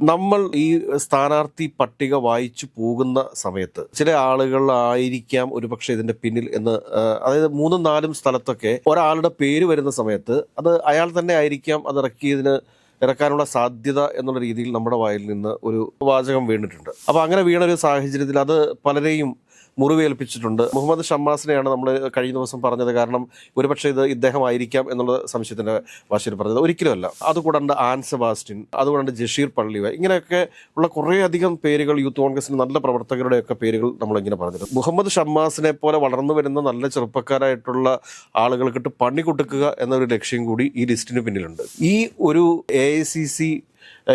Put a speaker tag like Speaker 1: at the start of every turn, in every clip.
Speaker 1: നമ്മൾ ഈ സ്ഥാനാർത്ഥി പട്ടിക വായിച്ചു പോകുന്ന സമയത്ത് ചില ആളുകളായിരിക്കാം ഒരുപക്ഷെ ഇതിന്റെ പിന്നിൽ എന്ന് അതായത് മൂന്നും നാലും സ്ഥലത്തൊക്കെ ഒരാളുടെ പേര് വരുന്ന സമയത്ത് അത് അയാൾ തന്നെ ആയിരിക്കാം അത് ഇറക്കിയതിന് ഇറക്കാനുള്ള സാധ്യത എന്നുള്ള രീതിയിൽ നമ്മുടെ വായിൽ നിന്ന് ഒരു വാചകം വീണിട്ടുണ്ട്. അപ്പോൾ അങ്ങനെ വീണ ഒരു സാഹചര്യത്തിൽ അത് പലരെയും മുറിവേൽപ്പിച്ചിട്ടുണ്ട്. മുഹമ്മദ് ഷമ്മാസിനെയാണ് നമ്മൾ കഴിഞ്ഞ ദിവസം പറഞ്ഞത് കാരണം ഒരുപക്ഷെ ഇത് ഇദ്ദേഹം ആയിരിക്കാം എന്നുള്ള സംശയത്തിന്റെ ഭാഷയിൽ പറഞ്ഞത്. ഒരിക്കലുമല്ല. അതുകൂടാണ്ട് ആൻ സെബാസ്റ്റിൻ അതുകൂടാണ്ട് ജഷീർ പള്ളിവ ഇങ്ങനെയൊക്കെ ഉള്ള കുറേയധികം പേരുകൾ യൂത്ത് കോൺഗ്രസിന് നല്ല പ്രവർത്തകരുടെയൊക്കെ പേരുകൾ നമ്മൾ ഇങ്ങനെ പറഞ്ഞിട്ടുണ്ട് മുഹമ്മദ് ഷമ്മാസിനെ പോലെ വളർന്നു വരുന്ന നല്ല ചെറുപ്പക്കാരായിട്ടുള്ള ആളുകൾക്കിട്ട് പണി കൊടുക്കുക എന്നൊരു ലക്ഷ്യം കൂടി ഈ ലിസ്റ്റിന് പിന്നിലുണ്ട്. ഈ ഒരു A I C C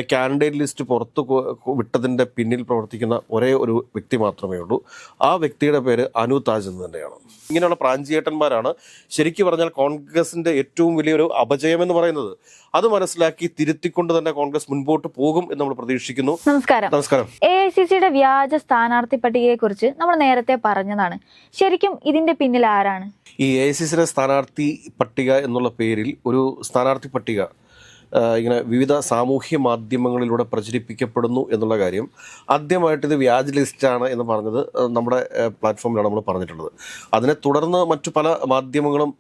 Speaker 1: candidate list പുറത്ത് വിട്ടതിന്റെ പിന്നിൽ പ്രവർത്തിക്കുന്ന ഒരേ ഒരു വ്യക്തി മാത്രമേ ഉള്ളൂ. ആ വ്യക്തിയുടെ പേര് അനു താജ് എന്ന് തന്നെയാണ്. ഇങ്ങനെയുള്ള പ്രാഞ്ചിയേട്ടന്മാരാണ് ശരിക്കും പറഞ്ഞാൽ കോൺഗ്രസിന്റെ ഏറ്റവും വലിയൊരു അപജയം എന്ന് പറയുന്നത്. അത് മനസ്സിലാക്കി തിരുത്തിക്കൊണ്ട് തന്നെ കോൺഗ്രസ് മുൻപോട്ട് പോകും എന്ന് നമ്മൾ പ്രതീക്ഷിക്കുന്നു.
Speaker 2: നമസ്കാരം.
Speaker 1: നമസ്കാരം.
Speaker 2: എ ഐ സി സിയുടെ വ്യാജ സ്ഥാനാർത്ഥി പട്ടികയെ കുറിച്ച് നമ്മൾ നേരത്തെ പറഞ്ഞതാണ്. ശരിക്കും ഇതിന്റെ പിന്നിൽ ആരാണ്?
Speaker 1: ഈ എ ഐ സി സിയുടെ സ്ഥാനാർത്ഥി പട്ടിക എന്നുള്ള പേരിൽ ഒരു സ്ഥാനാർത്ഥി പട്ടിക ഇങ്ങനെ വിവിധ സാമൂഹ്യ മാധ്യമങ്ങളിലൂടെ പ്രചരിപ്പിക്കപ്പെടുന്നു എന്നുള്ള കാര്യം ആദ്യമായിട്ട് ഇത് വ്യാജ് ലിസ്റ്റാണ് എന്ന് പറഞ്ഞത് നമ്മുടെ പ്ലാറ്റ്ഫോമിലാണ് നമ്മൾ പറഞ്ഞിട്ടുള്ളത്. അതിനെ തുടർന്ന് മറ്റു പല മാധ്യമങ്ങളും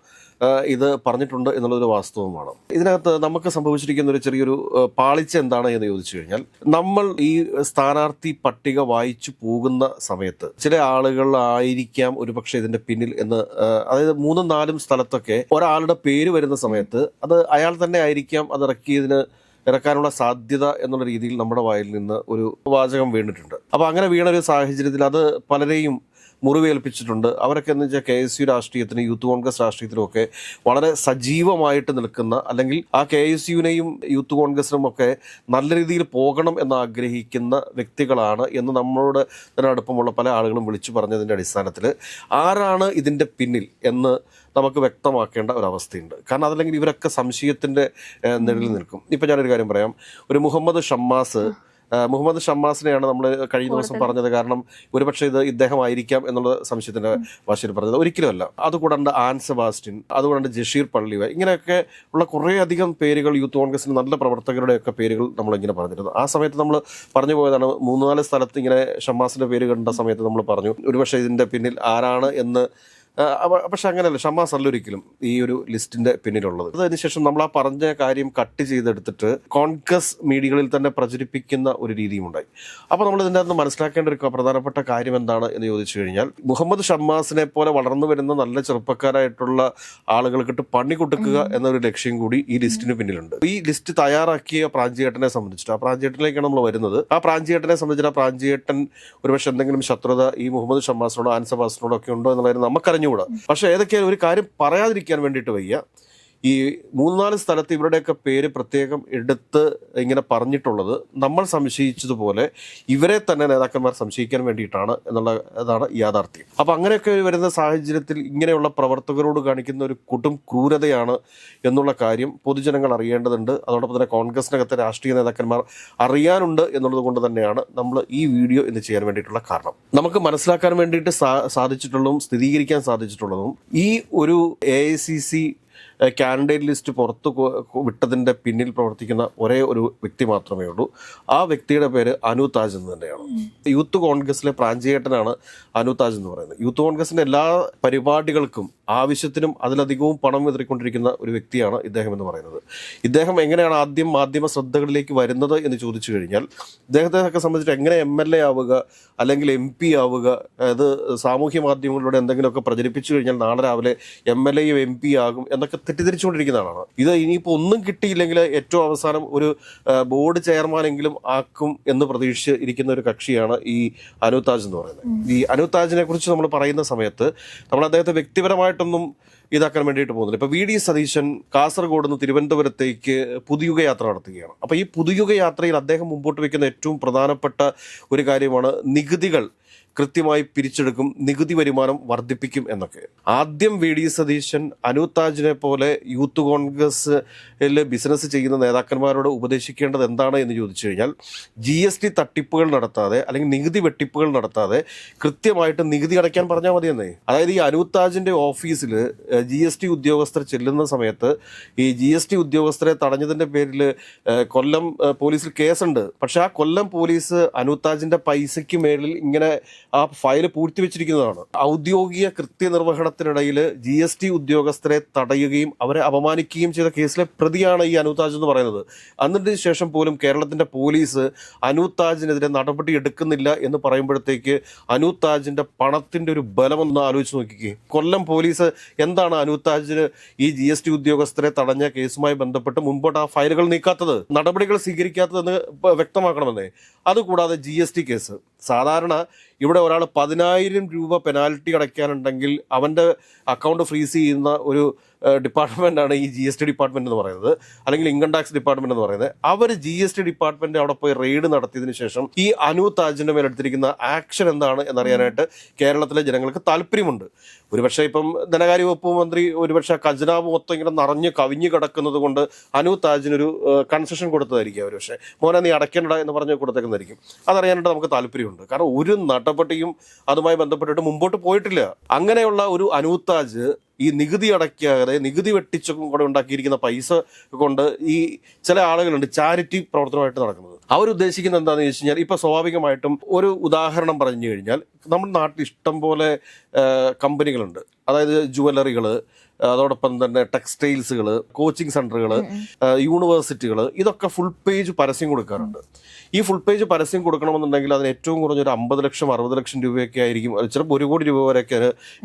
Speaker 1: ഇത് പറഞ്ഞിട്ടുണ്ട് എന്നുള്ളൊരു വാസ്തവമാണ്. ഇതിനകത്ത് നമുക്ക് സംഭവിച്ചിരിക്കുന്ന ഒരു ചെറിയൊരു പാളിച്ച എന്താണ് എന്ന് ചോദിച്ചു കഴിഞ്ഞാൽ നമ്മൾ ഈ സ്ഥാനാർത്ഥി പട്ടിക വായിച്ചു പോകുന്ന സമയത്ത് ചില ആളുകളായിരിക്കാം ഒരുപക്ഷെ ഇതിന്റെ പിന്നിൽ എന്ന് അതായത് മൂന്നും നാലും സ്ഥലത്തൊക്കെ ഒരാളുടെ പേര് വരുന്ന സമയത്ത് അത് അയാൾ തന്നെ ആയിരിക്കാം അത് ഇറക്കിയതിന് ഇറക്കാനുള്ള സാധ്യത എന്നുള്ള രീതിയിൽ നമ്മുടെ വായിൽ നിന്ന് ഒരു വാചകം വീണിട്ടുണ്ട്. അപ്പോൾ അങ്ങനെ വീണ ഒരു സാഹചര്യത്തിൽ അത് പലരെയും മുറിവേൽപ്പിച്ചിട്ടുണ്ട്. അവരൊക്കെ എന്ന് വെച്ചാൽ കെ എസ് യു രാഷ്ട്രീയത്തിനും യൂത്ത് കോൺഗ്രസ് രാഷ്ട്രീയത്തിലും ഒക്കെ വളരെ സജീവമായിട്ട് നിൽക്കുന്ന അല്ലെങ്കിൽ ആ കെ എസ് യുവിനെയും യൂത്ത് കോൺഗ്രസിനും ഒക്കെ നല്ല രീതിയിൽ പോകണം എന്ന് ആഗ്രഹിക്കുന്ന വ്യക്തികളാണ് എന്ന് നമ്മളോട് തന്നെ അടുപ്പമുള്ള പല ആളുകളും വിളിച്ചു പറഞ്ഞതിന്റെ അടിസ്ഥാനത്തിൽ ആരാണ് ഇതിന്റെ പിന്നിൽ എന്ന് നമുക്ക് വ്യക്തമാക്കേണ്ട ഒരവസ്ഥയുണ്ട്. കാരണം അതല്ലെങ്കിൽ ഇവരൊക്കെ സംശയത്തിന്റെ നിഴലിൽ നിൽക്കും. ഇപ്പം ഞാനൊരു കാര്യം പറയാം. ഒരു മുഹമ്മദ് ഷമ്മാസ് മുഹമ്മദ് ഷമ്മാസിനെയാണ് നമ്മൾ കഴിഞ്ഞ ദിവസം പറഞ്ഞത്. കാരണം ഒരുപക്ഷെ ഇത് ഇദ്ദേഹമായിരിക്കാം എന്നുള്ള സംശയത്തിന്റെ ഭാഷയിൽ പറഞ്ഞത്. ഒരിക്കലുമല്ല. അതുകൂടാണ്ട് ആൻ സെബാസ്റ്റിൻ അതുകൂടാണ്ട് ജഷീർ പള്ളിവ ഇങ്ങനെയൊക്കെ ഉള്ള കുറേ അധികം പേരുകൾ യൂത്ത് കോൺഗ്രസിന് നല്ല പ്രവർത്തകരുടെ ഒക്കെ പേരുകൾ നമ്മൾ ഇങ്ങനെ പറഞ്ഞിരുന്നു. ആ സമയത്ത് നമ്മൾ പറഞ്ഞു പോയതാണ് മൂന്ന് നാല് സ്ഥലത്ത് ഇങ്ങനെ ഷമ്മാസിന്റെ പേര് കണ്ട സമയത്ത് നമ്മൾ പറഞ്ഞു. ഒരുപക്ഷെ ഇതിന്റെ പിന്നിൽ ആരാണ് എന്ന് പക്ഷെ അങ്ങനെയല്ല ഷമ്മാസ് അല്ല ഒരിക്കലും ഈ ഒരു ലിസ്റ്റിന്റെ പിന്നിലുള്ളത്. അതിനുശേഷം നമ്മൾ ആ പറഞ്ഞ കാര്യം കട്ട് ചെയ്തെടുത്തിട്ട് കോൺഗ്രസ് മീഡിയകളിൽ തന്നെ പ്രചരിപ്പിക്കുന്ന ഒരു രീതിയും ഉണ്ടായി അപ്പോൾ നമ്മൾ ഇതിന്റെ അകത്ത് മനസ്സിലാക്കേണ്ട ഒരു പ്രധാനപ്പെട്ട കാര്യം എന്താണ് എന്ന് ചോദിച്ചു കഴിഞ്ഞാൽ മുഹമ്മദ് ഷമ്മാസിനെ പോലെ വളർന്നു വരുന്ന നല്ല ചെറുപ്പക്കാരായിട്ടുള്ള ആളുകൾക്കിട്ട് പണി കൊടുക്കുക എന്നൊരു ലക്ഷ്യം കൂടി ഈ ലിസ്റ്റിന് പിന്നിലുണ്ട്. ഈ ലിസ്റ്റ് തയ്യാറാക്കിയ പ്രാഞ്ചിയേട്ടനെ സംബന്ധിച്ചിട്ട് ആ പ്രാഞ്ചിയേട്ടനിലേക്കാണ് നമ്മൾ വരുന്നത്. ആ പ്രാഞ്ചിയേട്ടനെ സംബന്ധിച്ചിട്ട് ആ പ്രാഞ്ചിയേട്ടൻ ഒരുപക്ഷെ എന്തെങ്കിലും ശത്രുത ഈ മുഹമ്മദ് ഷമ്മാസിനോടോ ആൻസബാസിനോടോ ഒക്കെ ഉണ്ടോ എന്നുള്ളതിന് കാര്യം നമുക്കറിഞ്ഞുകൂടാ പക്ഷെ ഏതൊക്കെയാലും ഒരു കാര്യം പറയാതിരിക്കാൻ വേണ്ടിയിട്ട് വയ്യ. ഈ മൂന്നാൽ സ്ഥലത്ത് ഇവരുടെയൊക്കെ പേര് പ്രത്യേകം എടുത്ത് ഇങ്ങനെ പറഞ്ഞിട്ടുള്ളത് നമ്മൾ സംശയിച്ചതുപോലെ ഇവരെ തന്നെ നേതാക്കന്മാർ സംശയിക്കാൻ വേണ്ടിയിട്ടാണ് എന്നുള്ള അതാണ് യാഥാർത്ഥ്യം. അപ്പൊ അങ്ങനെയൊക്കെ വരുന്ന സാഹചര്യത്തിൽ ഇങ്ങനെയുള്ള പ്രവർത്തകരോട് കാണിക്കുന്ന ഒരു കൊടും ക്രൂരതയാണ് എന്നുള്ള കാര്യം പൊതുജനങ്ങൾ അറിയേണ്ടതുണ്ട്. അതോടൊപ്പം തന്നെ കോൺഗ്രസിനകത്തെ രാഷ്ട്രീയ നേതാക്കന്മാർ അറിയാനുണ്ട് എന്നുള്ളത് കൊണ്ട് തന്നെയാണ് നമ്മൾ ഈ വീഡിയോ ഇന്ന് ചെയ്യാൻ വേണ്ടിയിട്ടുള്ള കാരണം. നമുക്ക് മനസ്സിലാക്കാൻ വേണ്ടിയിട്ട് സാധിച്ചിട്ടുള്ളതും സ്ഥിരീകരിക്കാൻ സാധിച്ചിട്ടുള്ളതും ഈ ഒരു A I C C candidate list പുറത്ത് വിട്ടതിന്റെ പിന്നിൽ പ്രവർത്തിക്കുന്ന ഒരേ ഒരു വ്യക്തി മാത്രമേ ഉള്ളൂ. ആ വ്യക്തിയുടെ പേര് അനു താജ് എന്ന് തന്നെയാണ്. യൂത്ത് കോൺഗ്രസിലെ പ്രാഞ്ചിയേട്ടനാണ് അനു താജ് എന്ന് പറയുന്നത്. യൂത്ത് കോൺഗ്രസിന്റെ എല്ലാ പരിപാടികൾക്കും ആവശ്യത്തിനും അതിലധികവും പണം വിതറിക്കൊണ്ടിരിക്കുന്ന ഒരു വ്യക്തിയാണ് ഇദ്ദേഹം എന്ന് പറയുന്നത്. ഇദ്ദേഹം എങ്ങനെയാണ് ആദ്യം മാധ്യമ ശ്രദ്ധകളിലേക്ക് വരുന്നത് എന്ന് ചോദിച്ചു കഴിഞ്ഞാൽ ഇദ്ദേഹത്തെ ഒക്കെ സംബന്ധിച്ച് എങ്ങനെ എം എൽ എ ആവുക അല്ലെങ്കിൽ എം പി ആവുക അതായത് സാമൂഹ്യ മാധ്യമങ്ങളിലൂടെ എന്തെങ്കിലുമൊക്കെ പ്രചരിപ്പിച്ചു കഴിഞ്ഞാൽ നാളെ രാവിലെ എം എൽ എയും എം പി ആകും എന്നൊക്കെ തെറ്റിദ്ധരിച്ചുകൊണ്ടിരിക്കുന്ന ആളാണ് ഇത് ഇനിയിപ്പോൾ ഒന്നും കിട്ടിയില്ലെങ്കിൽ ഏറ്റവും അവസാനം ഒരു ബോർഡ് ചെയർമാനെങ്കിലും ആക്കും എന്ന് പ്രതീക്ഷിച്ച് ഇരിക്കുന്ന ഒരു കക്ഷിയാണ് ഈ അനുതാജ് എന്ന് പറയുന്നത്. ഈ അനുതാജിനെ കുറിച്ച് നമ്മൾ പറയുന്ന സമയത്ത് നമ്മൾ അദ്ദേഹത്തെ വ്യക്തിപരമായിട്ടൊന്നും ഇതാക്കാൻ വേണ്ടിയിട്ട് പോകുന്നില്ല. ഇപ്പൊ വി ഡി സതീശൻ കാസർഗോഡ് നിന്ന് തിരുവനന്തപുരത്തേക്ക് പുതുയുഗ യാത്ര നടത്തുകയാണ്. അപ്പൊ ഈ പുതുയുഗ യാത്രയിൽ അദ്ദേഹം മുമ്പോട്ട് വെക്കുന്ന ഏറ്റവും പ്രധാനപ്പെട്ട ഒരു കാര്യമാണ് നികുതികൾ കൃത്യമായി പിരിച്ചെടുക്കും നികുതി വരുമാനം വർദ്ധിപ്പിക്കും എന്നൊക്കെ. ആദ്യം വി ഡി സതീശൻ അനുതാജിനെ പോലെ യൂത്ത് കോൺഗ്രസ് ബിസിനസ് ചെയ്യുന്ന നേതാക്കന്മാരോട് ഉപദേശിക്കേണ്ടത് എന്താണ് എന്ന് ചോദിച്ചു കഴിഞ്ഞാൽ ജി എസ് ടി തട്ടിപ്പുകൾ നടത്താതെ അല്ലെങ്കിൽ നികുതി വെട്ടിപ്പുകൾ നടത്താതെ കൃത്യമായിട്ട് നികുതി അടയ്ക്കാൻ പറഞ്ഞാൽ മതിയെന്നേ. അതായത് ഈ അനൂതാജിന്റെ ഓഫീസിൽ ജി എസ് ടി ഉദ്യോഗസ്ഥർ ചെല്ലുന്ന സമയത്ത് ഈ ജി എസ് ടി ഉദ്യോഗസ്ഥരെ തടഞ്ഞതിന്റെ പേരിൽ കൊല്ലം പോലീസിൽ കേസുണ്ട്. പക്ഷെ ആ കൊല്ലം പോലീസ് അനൂതാജിന്റെ പൈസയ്ക്ക് മേളിൽ ഇങ്ങനെ ആ ഫയൽ പൂഴ്ത്തിവെച്ചിരിക്കുന്നതാണ്. ഔദ്യോഗിക കൃത്യനിർവഹണത്തിനിടയിൽ ജി എസ് ടി ഉദ്യോഗസ്ഥരെ തടയുകയും അവരെ അപമാനിക്കുകയും ചെയ്ത കേസിലെ പ്രതിയാണ് ഈ അനൂതാജ് എന്ന് പറയുന്നത്. അന്നിട്ട് ശേഷം പോലും കേരളത്തിന്റെ പോലീസ് അനൂതാജിനെതിരെ നടപടി എടുക്കുന്നില്ല എന്ന് പറയുമ്പോഴത്തേക്ക് അനൂതാജിന്റെ പണത്തിന്റെ ഒരു ബലം ഒന്ന് ആലോചിച്ച് നോക്കിക്കേ. കൊല്ലം പോലീസ് എന്താണ് അനൂതാജിന് ഈ ജി എസ് ടി ഉദ്യോഗസ്ഥരെ തടഞ്ഞ കേസുമായി ബന്ധപ്പെട്ട് മുമ്പോട്ട് ആ ഫയലുകൾ നീക്കാത്തത്? നടപടികൾ സ്വീകരിക്കാത്തതെന്ന് വ്യക്തമാക്കണമെന്നേ. അതുകൂടാതെ ജി എസ് ടി കേസ്. സാധാരണ ഇവിടെ ഒരാൾ പതിനായിരം രൂപ പെനാൽറ്റി അടയ്ക്കാനുണ്ടെങ്കിൽ അവന്റെ അക്കൗണ്ട് ഫ്രീസ് ചെയ്യുന്ന ഒരു ഡിപ്പാർട്ട്മെന്റ് ആണ് ഈ ജി എസ് ടി ഡിപ്പാർട്ട്മെന്റ് എന്ന് പറയുന്നത്. അല്ലെങ്കിൽ ഇൻകം ടാക്സ് ഡിപ്പാർട്ട്മെന്റ് എന്ന് പറയുന്നത്. അവർ ജി എസ് ടി ഡിപ്പാർട്ട്മെന്റ് അവിടെ പോയി റെയ്ഡ് നടത്തിയതിന് ശേഷം ഈ അനു താജിന്റെ മേലെടുത്തിരിക്കുന്ന ആക്ഷൻ എന്താണ് എന്നറിയാനായിട്ട് കേരളത്തിലെ ജനങ്ങൾക്ക് താല്പര്യമുണ്ട്. ഒരുപക്ഷെ ഇപ്പം ധനകാര്യ വകുപ്പ് മന്ത്രി ഒരുപക്ഷെ ഖജനാവ് മൊത്തം ഇങ്ങനെ നിറഞ്ഞ് കവിഞ്ഞു കിടക്കുന്നത് കൊണ്ട് അനു താജിനൊരു കൺസെഷൻ കൊടുത്തതായിരിക്കും ഒരുപക്ഷെ മോനെ നീ അടയ്ക്കേണ്ട എന്ന് പറഞ്ഞ് കൊടുത്തേക്കുന്നതായിരിക്കും. അതറിയാനായിട്ട് നമുക്ക് താല്പര്യമുണ്ട്. കാരണം ഒരു നടപടിയും അതുമായി ബന്ധപ്പെട്ടിട്ട് മുമ്പോട്ട് പോയിട്ടില്ല. അങ്ങനെയുള്ള ഒരു അനൂത്താജ് ഈ നികുതി അടയ്ക്കാതെ നികുതി വെട്ടിച്ചൊക്കെ കൂടെ ഉണ്ടാക്കിയിരിക്കുന്ന പൈസ കൊണ്ട് ഈ ചില ആളുകളുണ്ട് ചാരിറ്റി പ്രവർത്തനമായിട്ട് നടക്കുന്നത്. അവരുദ്ദേശിക്കുന്നത് എന്താണെന്ന് ചോദിച്ചു കഴിഞ്ഞാൽ ഇപ്പൊ സ്വാഭാവികമായിട്ടും ഒരു ഉദാഹരണം പറഞ്ഞു കഴിഞ്ഞാൽ നമ്മുടെ നാട്ടിൽ ഇഷ്ടം പോലെ കമ്പനികളുണ്ട്. അതായത് ജുവലറികൾ അതോടൊപ്പം തന്നെ ടെക്സ്റ്റൈൽസുകൾ കോച്ചിങ് സെന്ററുകൾ യൂണിവേഴ്സിറ്റികൾ ഇതൊക്കെ ഫുൾ പേജ് പരസ്യം കൊടുക്കാറുണ്ട്. ഈ ഫുൾ പേജ് പരസ്യം കൊടുക്കണമെന്നുണ്ടെങ്കിൽ അതിന് ഏറ്റവും കുറഞ്ഞ ഒരു അമ്പത് ലക്ഷം അറുപത് ലക്ഷം രൂപയൊക്കെ ആയിരിക്കും. ചിലപ്പോൾ ഒരു കോടി രൂപ വരെയൊക്കെ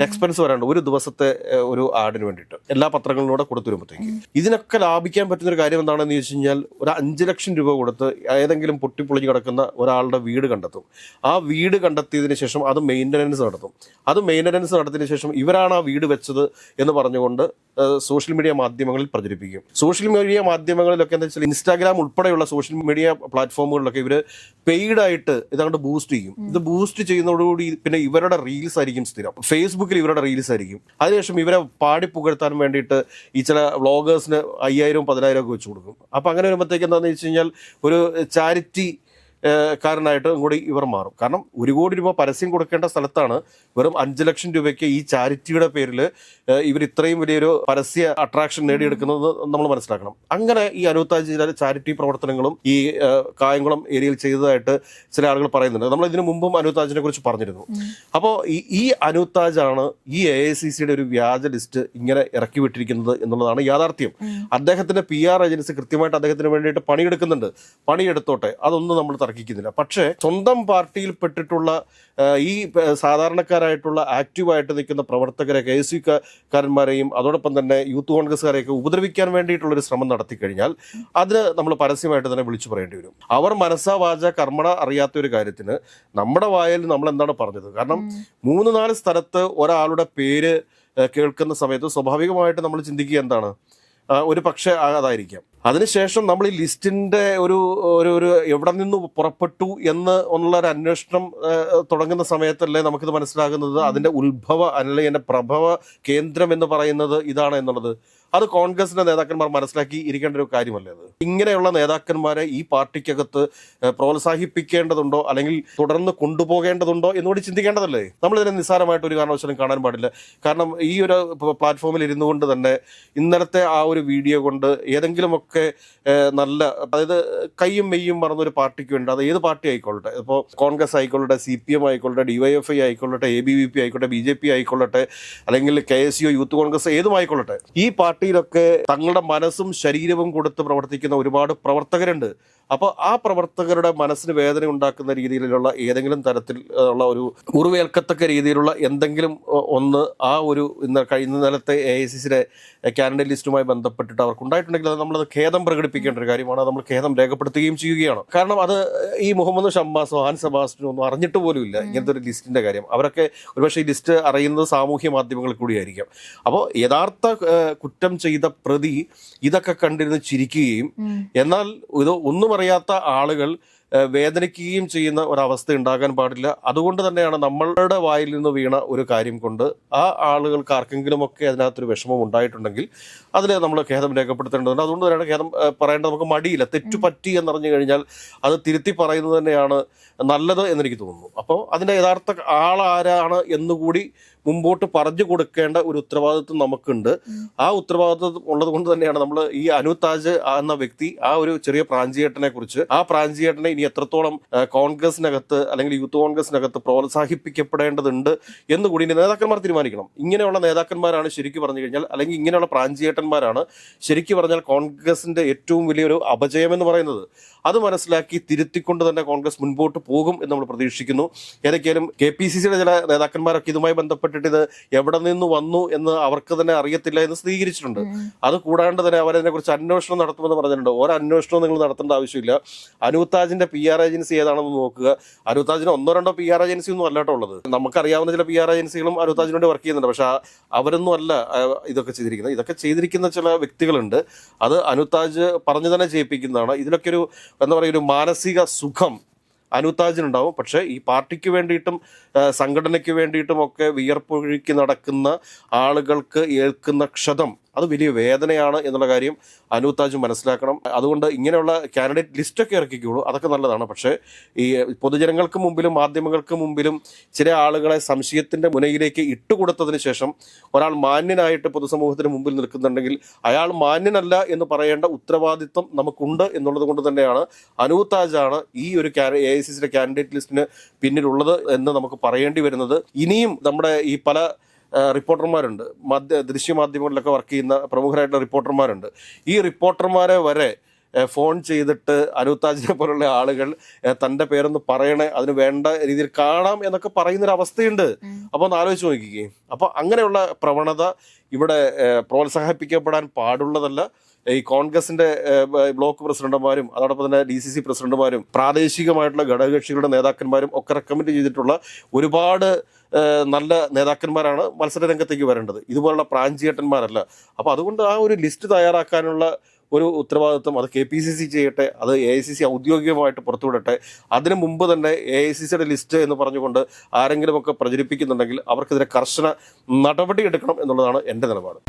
Speaker 1: എക്സ്പെൻസ് വരാണ്ട് ഒരു ദിവസത്തെ ഒരു ആഡിന് വേണ്ടിയിട്ട്. എല്ലാ പത്രങ്ങളിലൂടെ കൊടുത്തു വരുമ്പോഴത്തേക്ക്. ഇതിനൊക്കെ ലാഭിക്കാൻ പറ്റുന്ന ഒരു കാര്യം എന്താണെന്ന് ചോദിച്ചു കഴിഞ്ഞാൽ ഒരു അഞ്ച് ലക്ഷം രൂപ കൊടുത്ത് ഏതെങ്കിലും പൊട്ടിപ്പൊളിഞ്ഞ് കിടക്കുന്ന ഒരാളുടെ വീട് കണ്ടെത്തും. ആ വീട് കണ്ടെത്തിയതിന് ശേഷം അത് മെയിന്റനൻസ് നടത്തും. അത് മെയിന്റനൻസ് നടത്തിയതിനു ശേഷം ഇവരാണ് ആ വീട് വെച്ചത് എന്ന് പറഞ്ഞുകൊണ്ട് സോഷ്യൽ മീഡിയ മാധ്യമങ്ങളിൽ പ്രചരിപ്പിക്കും. സോഷ്യൽ മീഡിയ മാധ്യമങ്ങളിലൊക്കെ എന്താ വെച്ചാൽ ഇൻസ്റ്റാഗ്രാം ഉൾപ്പെടെയുള്ള സോഷ്യൽ മീഡിയ പ്ലാറ്റ്ഫോമുകളിലൊക്കെ ഇവർ പെയ്ഡ് ആയിട്ട് ഇതങ്ങോട്ട് ബൂസ്റ്റ് ചെയ്യും. ഇത് ബൂസ്റ്റ് ചെയ്യുന്നതോടുകൂടി പിന്നെ ഇവരുടെ റീൽസ് ആയിരിക്കും സ്ഥിരം. ഫേസ്ബുക്കിൽ ഇവരുടെ റീൽസ് ആയിരിക്കും. അതിനുശേഷം ഇവരെ പാടി പുകഴ്ത്താൻ വേണ്ടിയിട്ട് ഈ ചില വ്ളോഗേഴ്സിന് അയ്യായിരവും പതിനായിരവും ഒക്കെ വെച്ച് കൊടുക്കും. അപ്പം അങ്ങനെ വരുമ്പോഴത്തേക്ക് എന്താണെന്ന് വെച്ച് കഴിഞ്ഞാൽ ഒരു ചാരിറ്റി കാരനായിട്ട് കൂടി ഇവർ മാറും. കാരണം ഒരു കോടി രൂപ പരസ്യം കൊടുക്കേണ്ട സ്ഥലത്താണ് വെറും അഞ്ച് ലക്ഷം രൂപയ്ക്ക് ഈ ചാരിറ്റിയുടെ പേരിൽ ഇവർ ഇത്രയും വലിയൊരു പരസ്യ അട്രാക്ഷൻ നേടിയെടുക്കുന്നത് നമ്മൾ മനസ്സിലാക്കണം. അങ്ങനെ ഈ അനൂത്താജ് ചാരിറ്റി പ്രവർത്തനങ്ങളും ഈ കായംകുളം ഏരിയയിൽ ചെയ്തതായിട്ട് ചില ആളുകൾ പറയുന്നുണ്ട്. നമ്മൾ ഇതിനു മുമ്പും അനൂത്താജിനെ കുറിച്ച് പറഞ്ഞിരുന്നു. അപ്പോൾ ഈ ഈ അനൂത്താജാണ് ഈ എ ഐ സി സിയുടെ ഒരു വ്യാജ ലിസ്റ്റ് ഇങ്ങനെ ഇറക്കി വിട്ടിരിക്കുന്നത് എന്നുള്ളതാണ് യാഥാർത്ഥ്യം. അദ്ദേഹത്തിന്റെ പി ആർ ഏജൻസി കൃത്യമായിട്ട് അദ്ദേഹത്തിന് വേണ്ടിയിട്ട് പണിയെടുക്കുന്നുണ്ട്. പണിയെടുത്തോട്ടെ അതൊന്നും നമ്മൾ തർക്കിക്കുന്നില്ല. പക്ഷേ സ്വന്തം പാർട്ടിയിൽ പെട്ടിട്ടുള്ള ഈ സാധാരണക്കാരായിട്ടുള്ള ആക്റ്റീവായിട്ട് നിൽക്കുന്ന പ്രവർത്തകരെ കെ എസ് കാരന്മാരെയും അതോടൊപ്പം തന്നെ യൂത്ത് കോൺഗ്രസ്സുകാരെയൊക്കെ ഉപദ്രവിക്കാൻ വേണ്ടിയിട്ടുള്ളൊരു ശ്രമം നടത്തി കഴിഞ്ഞാൽ അതിന് നമ്മൾ പരസ്യമായിട്ട് തന്നെ വിളിച്ചു പറയേണ്ടി വരും. അവർ മനസ്സാ വാച കർമ്മണ അറിയാത്ത ഒരു കാര്യത്തിന് നമ്മുടെ വായിൽ നമ്മൾ എന്താണ് പറഞ്ഞത്? കാരണം മൂന്ന് നാല് സ്ഥലത്ത് ഒരാളുടെ പേര് കേൾക്കുന്ന സമയത്ത് സ്വാഭാവികമായിട്ട് നമ്മൾ ചിന്തിക്കുക എന്താണ്? ഒരു പക്ഷേ അതായിരിക്കാം. അതിനുശേഷം നമ്മൾ ഈ ലിസ്റ്റിന്റെ ഒരു ഒരു ഒരു എവിടെ നിന്ന് പുറപ്പെട്ടു എന്ന് ഉള്ള ഒരു അന്വേഷണം തുടങ്ങുന്ന സമയത്തല്ലേ നമുക്കിത് മനസ്സിലാകുന്നത്. അതിന്റെ ഉത്ഭവ അല്ലെങ്കിൽ അതിന്റെ പ്രഭവ കേന്ദ്രം എന്ന് പറയുന്നത് ഇതാണ് എന്നുള്ളത്. അത് കോൺഗ്രസിന്റെ നേതാക്കന്മാർ മനസ്സിലാക്കി ഇരിക്കേണ്ട ഒരു കാര്യമല്ലേ അത്? ഇങ്ങനെയുള്ള നേതാക്കന്മാരെ ഈ പാർട്ടിക്കകത്ത് പ്രോത്സാഹിപ്പിക്കേണ്ടതുണ്ടോ? അല്ലെങ്കിൽ തുടർന്ന് കൊണ്ടുപോകേണ്ടതുണ്ടോ? എന്നുകൂടി ചിന്തിക്കേണ്ടതല്ലേ? നമ്മൾ ഇതിനെ നിസ്സാരമായിട്ട് ഒരു കാരണവശാലും കാണാൻ പാടില്ല. കാരണം ഈ ഒരു പ്ലാറ്റ്ഫോമിൽ ഇരുന്നു കൊണ്ട് തന്നെ ഇന്നലത്തെ ആ ഒരു വീഡിയോ കൊണ്ട് ഏതെങ്കിലുമൊക്കെ നല്ല അതായത് കയ്യും മെയ്യും മറന്നൊരു പാർട്ടിക്ക് വേണ്ടി അത് ഏത് പാർട്ടി ആയിക്കൊള്ളട്ടെ? ഇപ്പോൾ കോൺഗ്രസ് ആയിക്കൊള്ളട്ടെ സി പി എം ആയിക്കൊള്ളട്ടെ ഡിവൈഎഫ്ഐ ആയിക്കൊള്ളട്ടെ എ ബി വി പി ആയിക്കോട്ടെ ബി ജെ പി ആയിക്കൊള്ളട്ടെ അല്ലെങ്കിൽ K S U youth Congress ഏതുമായിക്കൊള്ളട്ടെ ഈ പാർട്ടിയിലൊക്കെ തങ്ങളുടെ മനസ്സും ശരീരവും കൊടുത്ത് പ്രവർത്തിക്കുന്ന ഒരുപാട് പ്രവർത്തകരുണ്ട്. അപ്പോൾ ആ പ്രവർത്തകരുടെ മനസ്സിന് വേദന ഉണ്ടാക്കുന്ന രീതിയിലുള്ള ഏതെങ്കിലും തരത്തിൽ ഉള്ള ഒരു മുറിവേൽക്കത്തക്ക രീതിയിലുള്ള എന്തെങ്കിലും ഒന്ന് ആ ഒരു ഇന്ന് കഴിഞ്ഞ നിലത്തെ എ ഐ സി സിയുടെ കാൻഡിഡേറ്റ് ലിസ്റ്റുമായി ബന്ധപ്പെട്ടിട്ട് അവർക്ക് ഉണ്ടായിട്ടുണ്ടെങ്കിൽ അത് നമ്മളത് ഖേദം പ്രകടിപ്പിക്കേണ്ട ഒരു കാര്യമാണ്. നമ്മൾ ഖേദം രേഖപ്പെടുത്തുകയും ചെയ്യുകയാണ്. കാരണം അത് ഈ മുഹമ്മദ് ഷംബാസോ ഹാൻ സെബാസ്റ്റിനോ ഒന്നും അറിഞ്ഞിട്ട് പോലും ഇല്ല ഇങ്ങനത്തെ ഒരു ലിസ്റ്റിന്റെ കാര്യം. അവരൊക്കെ ഒരുപക്ഷെ ഈ ലിസ്റ്റ് അറിയുന്നത് സാമൂഹ്യ മാധ്യമങ്ങളിൽ കൂടിയായിരിക്കും. അപ്പോൾ യഥാർത്ഥ ഏഹ്, കുറ്റം ചെയ്ത പ്രതി ഇതൊക്കെ കണ്ടിരുന്ന് ചിരിക്കുകയും എന്നാൽ ഇത് ഒന്നും അറിയാത്ത ആളുകൾ വേദനിക്കുകയും ചെയ്യുന്ന ഒരവസ്ഥ ഉണ്ടാകാൻ പാടില്ല. അതുകൊണ്ട് തന്നെയാണ് നമ്മളുടെ വായിൽ നിന്ന് വീണ ഒരു കാര്യം കൊണ്ട് ആ ആളുകൾക്ക് ആർക്കെങ്കിലുമൊക്കെ അതിനകത്തൊരു വിഷമം ഉണ്ടായിട്ടുണ്ടെങ്കിൽ അതിൽ നമ്മൾ ഖേദം രേഖപ്പെടുത്തേണ്ടതുണ്ട്. അതുകൊണ്ട് തന്നെയാണ് ഖേദം പറയേണ്ടത് നമുക്ക് മടിയില്ല. തെറ്റു പറ്റി എന്നറിഞ്ഞു കഴിഞ്ഞാൽ അത് തിരുത്തി പറയുന്നത് തന്നെയാണ് നല്ലത് എന്നെനിക്ക് തോന്നുന്നു. അപ്പോൾ അതിന്റെ യഥാർത്ഥ ആളാരാണ് എന്നുകൂടി മുമ്പോട്ട് പറഞ്ഞു കൊടുക്കേണ്ട ഒരു ഉത്തരവാദിത്വം നമുക്കുണ്ട്. ആ ഉത്തരവാദിത്വം ഉള്ളത് കൊണ്ട് തന്നെയാണ് നമ്മൾ ഈ അനു താജ് എന്ന വ്യക്തി ആ ഒരു ചെറിയ പ്രാഞ്ചിയേട്ടനെ കുറിച്ച് ആ പ്രാഞ്ചിയേട്ടനെ ഇനി എത്രത്തോളം കോൺഗ്രസിനകത്ത് അല്ലെങ്കിൽ യൂത്ത് കോൺഗ്രസിനകത്ത് പ്രോത്സാഹിപ്പിക്കപ്പെടേണ്ടതുണ്ട് എന്ന് കൂടി നേതാക്കന്മാർ തീരുമാനിക്കണം. ഇങ്ങനെയുള്ള നേതാക്കന്മാരാണ് ശരിക്കും പറഞ്ഞു കഴിഞ്ഞാൽ അല്ലെങ്കിൽ ഇങ്ങനെയുള്ള പ്രാഞ്ചിയേട്ടന്മാരാണ് ശരിക്കും പറഞ്ഞാൽ കോൺഗ്രസിന്റെ ഏറ്റവും വലിയൊരു അപജയം എന്ന് പറയുന്നത്. അത് മനസ്സിലാക്കി തിരുത്തിക്കൊണ്ട് തന്നെ കോൺഗ്രസ് മുൻപോട്ട് പോകും എന്ന് നമ്മൾ പ്രതീക്ഷിക്കുന്നു. ഏതൊക്കെയാലും കെ പി സി സിയുടെ ചില നേതാക്കന്മാരൊക്കെ ഇതുമായി ബന്ധപ്പെട്ടിട്ട് ഇത് എവിടെ നിന്ന് വന്നു എന്ന് അവർക്ക് തന്നെ അറിയത്തില്ല എന്ന് സ്ഥിരീകരിച്ചിട്ടുണ്ട്. അത് കൂടാണ്ട് തന്നെ അവരതിനെ കുറിച്ച് അന്വേഷണം നടത്തുമെന്ന് പറഞ്ഞിട്ടുണ്ട്. ഓരോ അന്വേഷണവും നിങ്ങൾ നടത്തേണ്ട ആവശ്യമില്ല. അനുതാജിന്റെ പി ആർ ഏജൻസി ഏതാണെന്ന് നോക്കുക. അനൂതാജിന് ഒന്നോ രണ്ടോ പി ആർ ഏജൻസി ഒന്നും അല്ലാട്ടോ ഉള്ളത്. നമുക്കറിയാവുന്ന ചില പി ആർ ഏജൻസികളും അനൂതാജിന് വേണ്ടി വർക്ക് ചെയ്യുന്നുണ്ട്. പക്ഷെ അവരൊന്നും അല്ല ഇതൊക്കെ ചെയ്തിരിക്കുന്നത്. ഇതൊക്കെ ചെയ്തിരിക്കുന്ന ചില വ്യക്തികളുണ്ട്. അത് അനുതാജ് പറഞ്ഞു തന്നെ ചെയ്യിപ്പിക്കുന്നതാണ്. ഇതിലൊക്കെ ഒരു എന്താ പറയുക ഒരു മാനസിക സുഖം അനുതാജിനുണ്ടാവും. പക്ഷേ ഈ പാർട്ടിക്ക് വേണ്ടിയിട്ടും സംഘടനയ്ക്ക് വേണ്ടിയിട്ടും ഒക്കെ വിയർപ്പൊഴുക്കി നടക്കുന്ന ആളുകൾക്ക് ഏൽക്കുന്ന ക്ഷതം അത് വലിയ വേദനയാണ് എന്നുള്ള കാര്യം അനുത്താജ് മനസ്സിലാക്കണം. അതുകൊണ്ട് ഇങ്ങനെയുള്ള കാൻഡിഡേറ്റ് ലിസ്റ്റൊക്കെ ഇറക്കിക്കോളൂ. അതൊക്കെ നല്ലതാണ്. പക്ഷേ ഈ പൊതുജനങ്ങൾക്ക് മുമ്പിലും മാധ്യമങ്ങൾക്ക് മുമ്പിലും ചില ആളുകളെ സംശയത്തിന്റെ മുനയിലേക്ക് ഇട്ടുകൊടുത്തതിന് ശേഷം ഒരാൾ മാന്യനായിട്ട് പൊതുസമൂഹത്തിന് മുമ്പിൽ നിൽക്കുന്നുണ്ടെങ്കിൽ അയാൾ മാന്യനല്ല എന്ന് പറയേണ്ട ഉത്തരവാദിത്വം നമുക്കുണ്ട് എന്നുള്ളത് കൊണ്ട് തന്നെയാണ് അനൂത്താജാണ് ഈ ഒരു എ ഐ സി സിയുടെ കാൻഡിഡേറ്റ് ലിസ്റ്റിന് പിന്നിലുള്ളത് എന്ന് നമുക്ക് പറയേണ്ടി വരുന്നത്. ഇനിയും നമ്മുടെ ഈ പല റിപ്പോർട്ടർമാരുണ്ട്. മാധ്യ ദൃശ്യമാധ്യമങ്ങളിലൊക്കെ വർക്ക് ചെയ്യുന്ന പ്രമുഖരായിട്ടുള്ള റിപ്പോർട്ടർമാരുണ്ട്. ഈ റിപ്പോർട്ടർമാരെ വരെ ഫോൺ ചെയ്തിട്ട് അനുത്താജിനെ പോലുള്ള ആളുകൾ തന്റെ പേരൊന്ന് പറയണേ അതിന് വേണ്ട രീതിയിൽ കാണാം എന്നൊക്കെ പറയുന്നൊരു അവസ്ഥയുണ്ട് അപ്പൊ ഒന്ന് ആലോചിച്ച് നോക്കിക്കേ. അപ്പോൾ അങ്ങനെയുള്ള പ്രവണത ഇവിടെ പ്രോത്സാഹിപ്പിക്കപ്പെടാൻ പാടുള്ളതല്ല ഈ കോൺഗ്രസിന്റെ ബ്ലോക്ക് പ്രസിഡന്റുമാരും അതോടൊപ്പം തന്നെ ഡി സി സി പ്രസിഡന്റുമാരും പ്രാദേശികമായിട്ടുള്ള ഘടകകക്ഷികളുടെ നേതാക്കന്മാരും ഒക്കെ റെക്കമെൻഡ് ചെയ്തിട്ടുള്ള ഒരുപാട് നല്ല നേതാക്കന്മാരാണ് മത്സര രംഗത്തേക്ക് വരേണ്ടത്. ഇതുപോലുള്ള പ്രാഞ്ചിയേട്ടന്മാരല്ല. അപ്പോൾ അതുകൊണ്ട് ആ ഒരു ലിസ്റ്റ് തയ്യാറാക്കാനുള്ള ഒരു ഉത്തരവാദിത്വം അത് കെ പി സി സി ചെയ്യട്ടെ അത് എ ഐ സി സി ഔദ്യോഗികമായിട്ട് പുറത്തുവിടട്ടെ. അതിനു മുമ്പ് തന്നെ എ ഐ സി സിയുടെ ലിസ്റ്റ് എന്ന് പറഞ്ഞുകൊണ്ട് ആരെങ്കിലുമൊക്കെ പ്രചരിപ്പിക്കുന്നുണ്ടെങ്കിൽ അവർക്കെതിരെ കർശന നടപടി എടുക്കണം എന്നുള്ളതാണ് എന്റെ നിലപാട്.